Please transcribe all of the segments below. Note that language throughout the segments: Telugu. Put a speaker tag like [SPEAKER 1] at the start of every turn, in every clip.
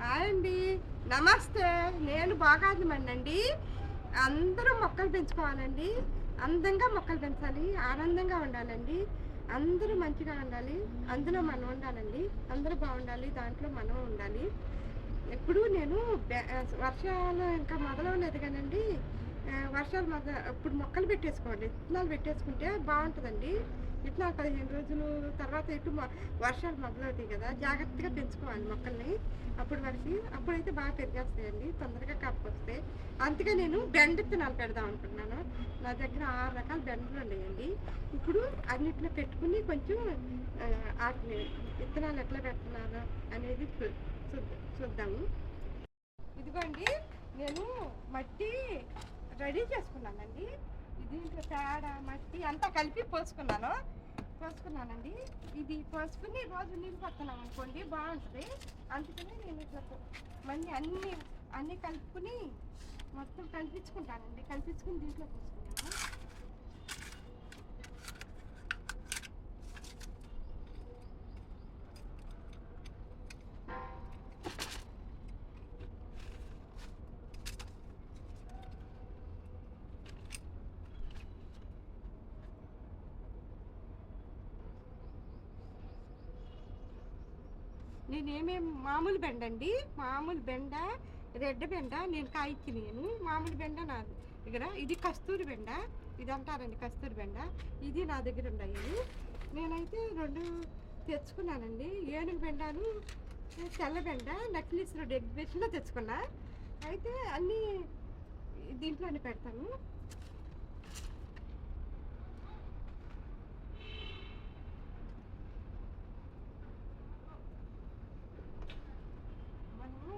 [SPEAKER 1] హాయ్ అండి. నమస్తే. నేను బాగాదిమండి అందరూ మొక్కలు పెంచుకోవాలండి. అందంగా మొక్కలు పెంచాలి. ఆనందంగా ఉండాలండి. అందరూ మంచిగా ఉండాలి. అందులో మనం ఉండాలండి. అందరూ బాగుండాలి. దాంట్లో మనం ఉండాలి. ఎప్పుడు నేను వర్షాలు ఇంకా మొదలవలేదు కానండి. వర్షాలు మొద ఇప్పుడు మొక్కలు పెట్టేసుకోండి విత్తనాలు పెట్టేసుకుంటే బాగుంటుందండి. ఇట్లా పదిహేను రోజులు తర్వాత ఎటు వర్షాలు మొదలవుతాయి కదా జాగ్రత్తగా పెంచుకోవాలి మొక్కల్ని. అప్పుడు వరకు అప్పుడైతే బాగా పెరిగేస్తాయండి తొందరగా కప్పు వస్తాయి అందుకే నేను బెండ విత్తనాలు పెడదాం అనుకున్నాను నా దగ్గర ఆరు రకాల బెండలు ఉన్నాయండి. ఇప్పుడు అన్నిట్లో పెట్టుకుని కొంచెం వాటిని విత్తనాలు ఎట్లా పెడుతున్నారు అనేది చూద్దాము. ఇదిగోండి నేను మట్టి రెడీ చేసుకున్నానండి. దీంట్లో పేడ మట్టి అంతా కలిపి పోసుకున్నాను. పోసుకున్నానండి. ఇది పోసుకుని రోజు నీళ్ళు పడుతున్నాం అనుకోండి బాగుంటుంది. అందుకని నేను ఇట్లా మళ్ళీ అన్ని అన్నీ కలుపుకుని మొత్తం కనిపించుకుంటానండి కనిపించుకుని దీంట్లో పోసుకున్నాను. నేనేమేం మామూలు బెండ అండి. మామూలు బెండ రెడ్ బెండ నేను కాయిచ్చి నేను మామూలు బెండ నా దగ్గర ఇది కస్తూరి బెండ. ఇది అంటారండి కస్తూరి బెండ. ఇది నా దగ్గర ఉన్నాయి. నేనైతే రెండు తెచ్చుకున్నానండి. ఏనుగు బెండాను తెల్ల బెండ నక్లీస్ రోడ్ ఎగ్జిబిషన్లో తెచ్చుకున్నా. అయితే అన్నీ దీంట్లోనే పెడతాను మనము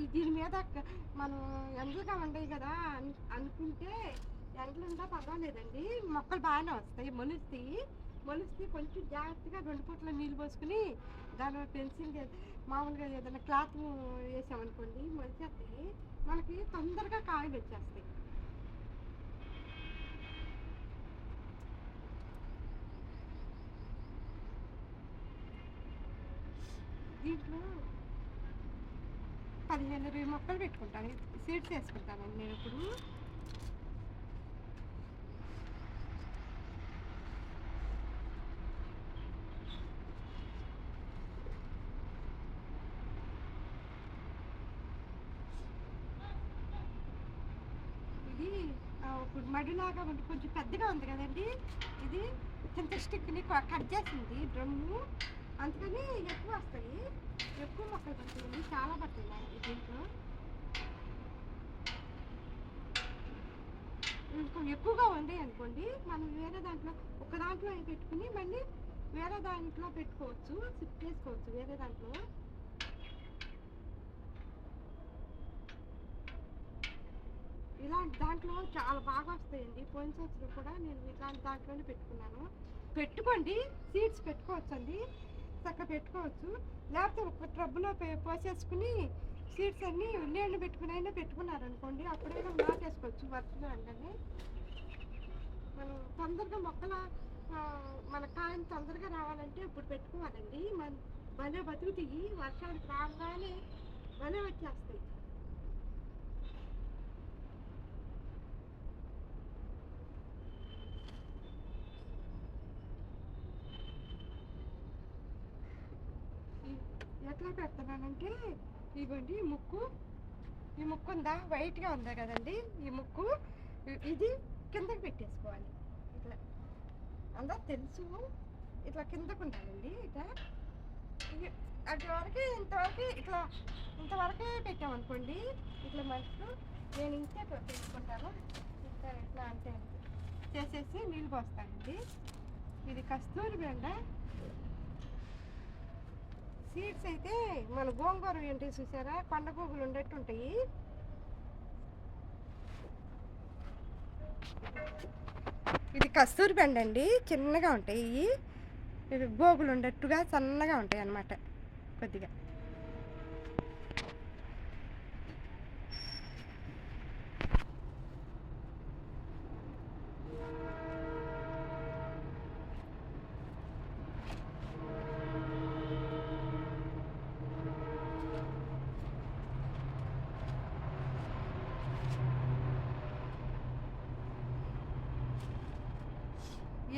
[SPEAKER 1] ఈ దీని మీద మనం ఎండలుగా ఉండవు కదా అని అనుకుంటే ఎండలుందా పర్వాలేదండి. మొక్కలు బాగానే వస్తాయి. మొలుస్తాయి మొలిస్తే కొంచెం జాగ్రత్తగా రెండు పూట్ల నీళ్ళు పోసుకుని దాని పెన్సిల్ మామూలుగా ఏదైనా క్లాత్ వేసామనుకోండి మొలిచేస్తాయి మనకి తొందరగా కాయలు వచ్చేస్తాయి. దీంట్లో పదిహేను ఇరవై మొక్కలు పెట్టుకుంటాను. సీడ్స్ వేసుకుంటానండి నేను ఇప్పుడు. ఇది ఇప్పుడు మడిలాగా ఉంది. కొంచెం పెద్దగా ఉంది కదండి. ఇది చింత స్టిక్ని క- కట్ చేసింది డ్రమ్ము. అందుకని ఎక్కువ వస్తాయి. ఎక్కువ పడుతుంది చాలా పడుతుంది దీంట్లో ఇంకో ఎక్కువగా ఉంది అనుకోండి మనం వేరే దాంట్లో ఒక దాంట్లో పెట్టుకుని మళ్ళీ వేరే దాంట్లో పెట్టుకోవచ్చు షిఫ్ట్ చేసుకోవచ్చు వేరే దాంట్లో. ఇలాంటి దాంట్లో చాలా బాగా వస్తాయండి. పోయిన సంవత్సరం కూడా నేను ఇలాంటి దాంట్లోనే పెట్టుకున్నాను. పెట్టుకోండి సీడ్స్ పెట్టుకోవచ్చు అండి పెట్టుకోవచ్చు. లేకపోతే ఒక ట్రబ్బులో పోసేసుకుని సీడ్స్ అన్నీ నీళ్ళు పెట్టుకుని అయినా పెట్టుకున్నారనుకోండి అప్పుడైనా నాటేసుకోవచ్చు వర్షంలో అండి మనం తొందరగా మొక్కల మన కాయం తొందరగా రావాలంటే ఇప్పుడు పెట్టుకోవాలండి. మన భలే బతుకుతాయి. వర్షానికి రాగానే భలే వచ్చేస్తాయి ఈ- ఎట్లా పెడుతున్నానంటే ఇవ్వండి ఈ ముక్కు. ఈ ముక్కు ఉందా? వైట్గా ఉందా కదండి? ఈ ముక్కు. ఇది కిందకి పెట్టేసుకోవాలి. ఇట్లా. అందా తెలుసు. ఇట్లా కిందకు ఉండాలండి ఇట్లా. ఇది అటు ఇంతవరకు ఇట్లా ఇంతవరకే పెట్టామనుకోండి ఇట్లా మనసు నేను ఇంతే పెట్టుకుంటాను. ఇట్లా ఇట్లా అంటే చేసేసి నీళ్ళు పోస్తానండి. ఇది కస్తూరి బెండ. సీడ్స్ అయితే మన గోంగూర ఏంటి చూసారా? కొండ గోగులు ఉండేట్టు ఉంటాయి ఇది కస్తూరి బెండ అండి. చిన్నగా ఉంటాయి. ఇవి. ఇది గోగులు ఉండేట్టుగా సన్నగా ఉంటాయి అన్నమాట కొద్దిగా.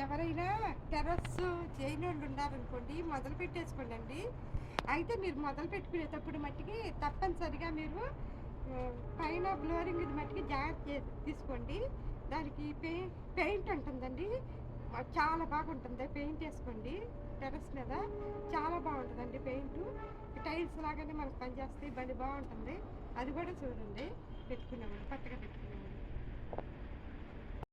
[SPEAKER 1] ఎవరైనా టెర్రస్ చేయని వాళ్ళు ఉన్నారనుకోండి మొదలు పెట్టేసుకోండి అండి అయితే మీరు మొదలు పెట్టుకునేటప్పుడు మట్టికి తప్పనిసరిగా మీరు పైన ఫ్లోరింగ్ ఇది మట్టికి జాగ్రత్త తీసుకోండి. దానికి పెయి పెయింట్ ఉంటుందండి చాలా బాగుంటుంది. పెయింట్ వేసుకోండి టెర్రస్ మీద. చాలా బాగుంటుందండి పెయింట్. టైల్స్ లాగానే మనకు పనిచేస్తే బండి బాగుంటుంది. అది కూడా చూడండి. పెట్టుకున్నాం కొత్తగా పెట్టుకున్నాము